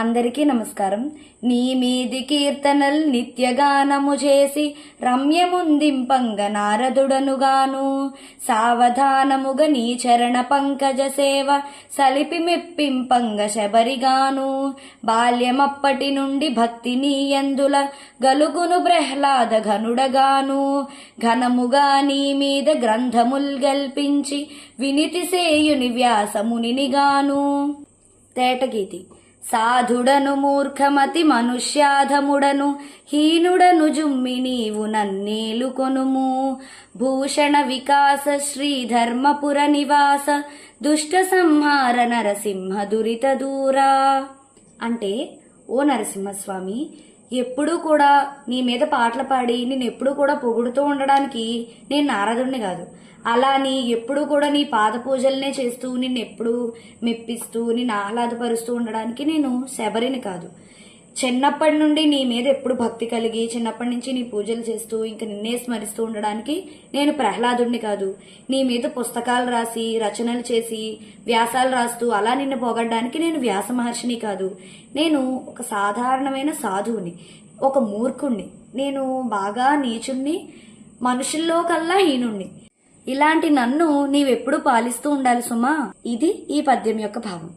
అందరికీ నమస్కారం. నీ మీది కీర్తనల్ నిత్యగానము చేసి రమ్యముందింపంగ నారదుడనుగాను. సావధానముగ నీ చరణ పంకజ సేవ సలిపి మెప్పింపంగ శబరిగాను. బాల్యమప్పటి నుండి భక్తి నీయందుల గలుగును ప్రహ్లాద ఘనుడగాను. ఘనముగా నీ మీద గ్రంథముల్ గల్పించి వినితి సేయుని వ్యాసమునిగాను తేటగీతి. సాధుడను మూర్ఖమతి మనుష్యాధముడను హీనుడను జుమ్మి నీవు నన్నేలు కొనుము భూషణ వికాస శ్రీధర్మపుర నివాస దుష్ట సంహార నరసింహ దురిత దూరా. అంటే ఓ నరసింహస్వామి ఎప్పుడూ కూడా నీ మీద పాటలు పాడి నేను ఎప్పుడూ కూడా పొగుడుతూ ఉండడానికి నేను నారదుడిని కాదు. అలా నీ ఎప్పుడూ కూడా నీ పాద పూజలనే చేస్తూ నిన్నెప్పుడూ మెప్పిస్తూ నిన్ను ఆహ్లాదపరుస్తూ ఉండడానికి నేను శబరిని కాదు. చిన్నప్పటి నుండి నీ మీద ఎప్పుడు భక్తి కలిగి చిన్నప్పటి నుంచి నీ పూజలు చేస్తూ ఇంక నిన్నే స్మరిస్తూ ఉండడానికి నేను ప్రహ్లాదుడిని కాదు. నీ మీద పుస్తకాలు రాసి రచనలు చేసి వ్యాసాలు రాస్తూ అలా నిన్ను పొగడ్డానికి నేను వ్యాస మహర్షిని కాదు. నేను ఒక సాధారణమైన సాధువుని ఒక మూర్ఖుణ్ణి. నేను బాగా నీచుణ్ణి మనుషుల్లో కల్లా హీనుణ్ణి. ఇలాంటి నన్ను నీవెప్పుడు పాలిస్తూ ఉండాలి సుమా? ఇది ఈ పద్యం యొక్క భావం.